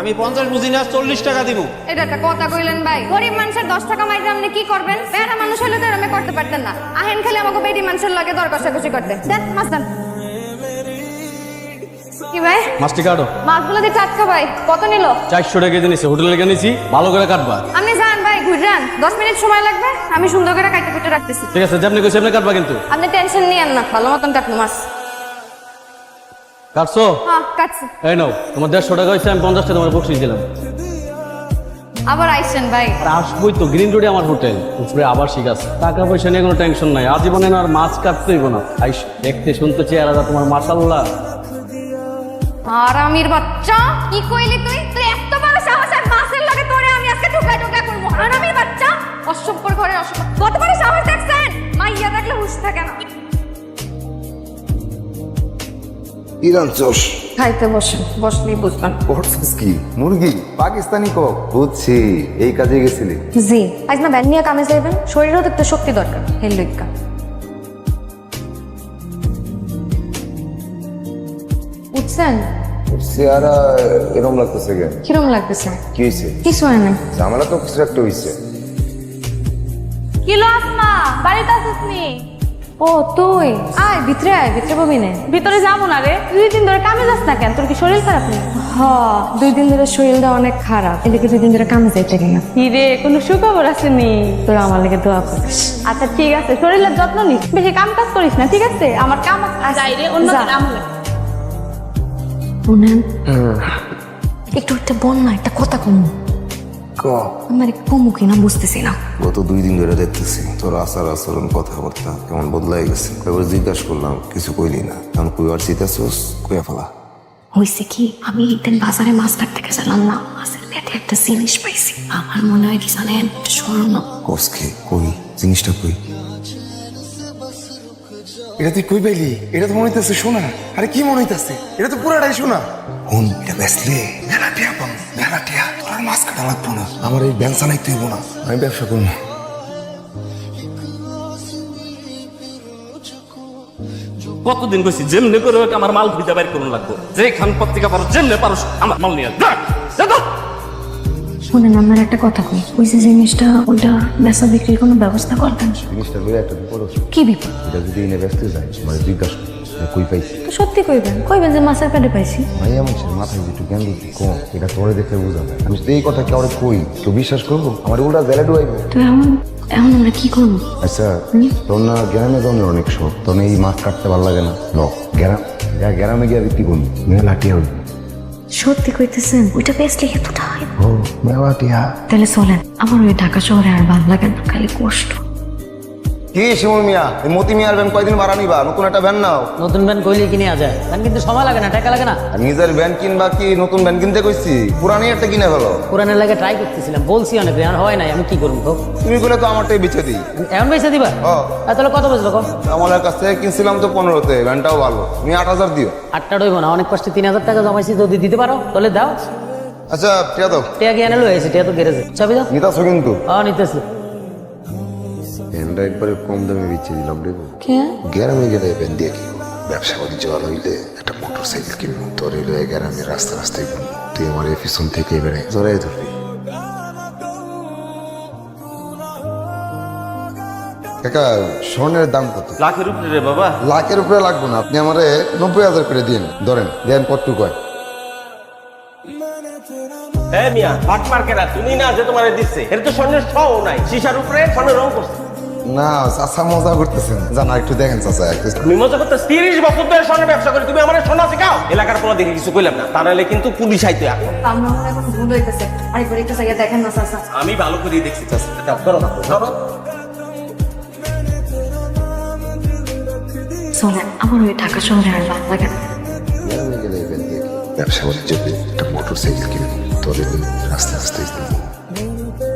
আমি পঞ্চাশ বুঝি না চল্লিশ টাকা দিব। এটা একটা কথা কইলেন ভাই। গরিব মানুষের দশ টাকা মাইরে আপনি কি করবেন? বেড়া মানুষ হলে তো এরমে করতে পারতেন না। আহেন খালি আমাকে বেডি মানুষের লাগে দর কষাকষি করতে। দেন মাছ দেন। কি ভাই? মাছটি কাটো। মাছগুলো দিয়ে টাটকা ভাই। কত নিল? চারশো টাকা নিছি। হোটেলে নিছি। ভালো করে কাটবা। আপনি ঘুরান দশ মিনিট সময় লাগবে? আমি সুন্দর করে কাটতে কুটে রাখতেছি। ঠিক আছে যেমনি কইছি এমনি কাটবা কিন্তু। আপনি টেনশন নিয়েন না ভালো মতন কাটবো মাছ কাটছো? হ্যাঁ কাটছি। এই নাও তোমার দেড়শো টাকা হয়েছে আমি পঞ্চাশ টাকা তোমার বকশিস দিলাম। আবার আইসেন ভাই। আসবোই তো গ্রিন রোডে আমার হোটেল উপরে আবার শিখ আছে। টাকা পয়সা নিয়ে কোনো টেনশন নাই আজীবনে আর মাছ কাটতেই না। আইস দেখতে শুনতে চেহারা তোমার মাসাল্লাহ আর আমির বাচ্চা কি কইলি তুই? তুই এত বড় সাহস খাইতে বসলেই বুঝবেন। করছিস কি মুরগি পাকিস্তানি কক। বুঝছি এই কাজে গেছিলি। জি আজ না ব্যান নিয়ে কামে যাইবেন। শরীরেও তো একটু শক্তি দরকার বুঝছেন চেহারা এরম লাগতেছে কেন? কিরম লাগতেছে? কি হয়েছে কিছু হয় না ঝামেলা তো কিছু একটা হয়েছে কিলো আসমা বাড়িতে আসিস ও তুই। আয় ভিতরে আয় ভিতরে বমি নে ভিতরে যাব না রে। দুই দিন ধরে কামে যাস না কেন? তোর কি শরীর খারাপ নেই হ দুই দিন ধরে শরীরটা অনেক খারাপ। এদিকে দুই দিন ধরে কামে যাইতে কিনা কি রে কোনো সুখবর আসেনি তোরা আমার লেগে দোয়া করিস। আচ্ছা ঠিক আছে শরীরের যত্ন নিস। বেশি কাম কাজ করিস না ঠিক আছে? আমার কাম যাই রে অন্য কাম একটু একটা বল না একটা কথা কম। ক? আমার কমু কিনা বুঝতেছি না। গত দুই দিন ধরে দেখতেছি তোর আচার আচরণ কথাবার্তা কেমন বদলাই গেছে। এবার জিজ্ঞাসা করলাম কিছু কইলি না। কারণ এখন আর চিতাছোস কুয়া ফেলা। হয়েছে কি আমি একদিন বাজারে মাছ কাটতে গেছিলাম না মাছের পেটে একটা জিনিস পাইছি। আমার মনে হয় কি জানেন স্বর্ণ কসকে কই জিনিসটা কই? এটা তুই কই পাইলি? এটা তো মনে হইতেছে শোনা আরে কি মনে হইতেছে? এটা তো পুরাটাই শোনা কোন এটা বেসলে মেলা টিয়া পাম মেলা টিয়া তোর আর মাছ কাটা লাগবো না। আমার এই ব্যবসা নাই তুই না। আমি ব্যবসা করব কতদিন কইছি যেমনি করে আমার মাল ভিজা বাইর করুন লাগবো। যেখান পত্রিকা পারো যেমনি পারো আমার মাল নিয়ে যা। শুনেন আমার একটা কথা কই। ওই যে জিনিসটা ওইটা বেচা বিক্রির কোনো ব্যবস্থা করবেন? জিনিসটা করে একটা বিপদ আছে। কি বিপদ? এটা যদি এনে ব্যস্ত যায় মানে জিজ্ঞাসা কই পাইছি? তো সত্যি কইবেন কইবেন যে মাছের পেটে পাইছি। ভাইয়া মানুষের মাথায় একটু জ্ঞান দিতে কম। এটা তোরে দেখলে বোঝা যায়। আমি যদি এই কথা কেউ কই? কেউ বিশ্বাস করব? আমার উল্টা জেলে ডুবাইবো। তো এখন এখন আমরা কি করব? আচ্ছা তোর না গ্রামে জমের অনেক শখ। তোর এই মাছ কাটতে ভালো লাগে না। গ্রাম গ্রামে গিয়ে বিক্রি করবি মেলা টিয়া হইব সত্যি কইতেছেন? ওইটা বেসলে এতটা হয় ও মেলা দিয়া তাহলে চলেন আমার ওই ঢাকা শহরে আর ভালো লাগে না খালি কষ্ট। কি শিমুল মিয়া? এই মতি মিয়ার ভ্যান কয়দিন ভাড়া নিবা? নতুন একটা ভ্যান নাও। নতুন ব্যান্ড কইলে কিনে যায়। ব্যান্ড কিন্তু সময় লাগে না টাকা লাগে না। আর নিজের ভ্যান কিনবা কি নতুন ভ্যান কিনতে কইছি? পুরানি একটা কিনে ফেলো। পুরানের লাগে ট্রাই করতেছিলাম বলছি অনেক এখন হয় নাই আমি কি করব তো তুমি বলে তো আমারটাই বেঁচে দিই। এখন পয়সা দিবা? ও তাহলে কত বেচবো কম আমার কাছ কিনছিলাম তো পনেরোতে ভ্যানটাও ভালো। তুমি আট হাজার দিও। আটটা ডইব না অনেক কষ্টে তিন হাজার টাকা জমাইছি যদি দিতে পারো তাহলে দাও। আচ্ছা টিয়া দাও। টিয়া গিয়ে আনলো হয়েছে টিয়া তো গেরেছে। চাবি দাও। নিতাছো কিন্তু। ও নিতেছি। ভ্যানটা একবারে কম দামে বেচে দিলাম রে কে গ্রামে গেলে ভ্যান দিয়ে কি ব্যবসা বাণিজ্য ভালো হইলে একটা মোটর সাইকেল কিনবো তোর হইলে গ্রামে রাস্তা রাস্তায় ঘুরবো তুই আমার এই পিছন থেকে বেড়ে জড়াই ধরবি কাকা স্বর্ণের দাম কত লাখের উপরে রে বাবা লাখের উপরে লাগবে না আপনি আমারে নব্বই হাজার করে দিন ধরেন দেন কট্টু কয় হ্যাঁ। মিয়া হট মার্কেটা তুমি না যে তোমার দিচ্ছে এর তো স্বর্ণের ছও নাই। শিশার উপরে স্বর্ণের রং করছে। না চাচা মজা করতেছেন জানা একটু দেখেন চাচা একটু তুমি মজা করতে তিরিশ বছর ধরে স্বর্ণের ব্যবসা করি তুমি আমার সোনা শেখাও? এলাকার কোনো দেখে কিছু কইলাম না তাহলে কিন্তু পুলিশ আইতো এখন। আমার এখন ভুল হইতেছে। আরেকবার একটু জায়গায় দেখেন না চাচা। আমি ভালো করে দেখছি চাচা। না চলেন আমার ওই ঢাকা শহরে আর ভালো লাগে? ব্যবসা বাণিজ্য একটা মোটর সাইকেল হইলে রাস্তা রাস্তায় ঘুরবো